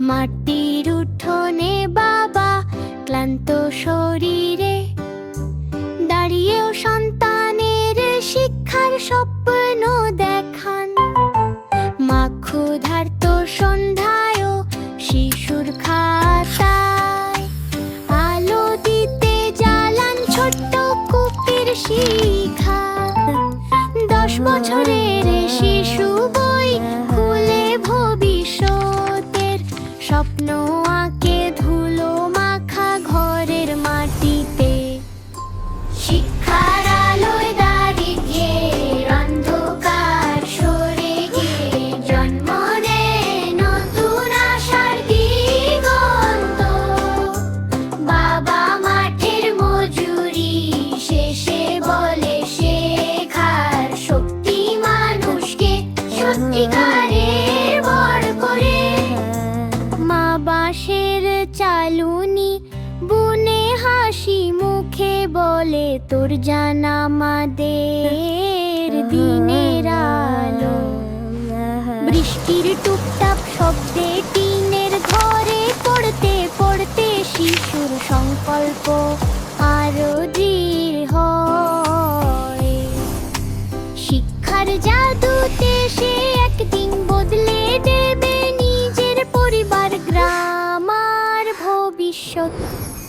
মাটির উঠোনে বাবা ক্লান্ত শরীরে। দাঁড়িয়েও সন্তানের শিক্ষার স্বপ্ন দেখান। মা ক্ষুধার্ত সন্ধ্যায়ও শিশুর খাতায় আলো দিতে জ্বালান ছোট্ট কুপির শিখা। দশ বছরের বড় করে। মা বাঁশের চালুনি বুনে হাসি মুখে বলে, তোর জানা মাদের দিনের আলো। বৃষ্টির টুকটাক শব্দে টিনের ঘরে পড়তে পড়তে শিশুর সংকল্প 就。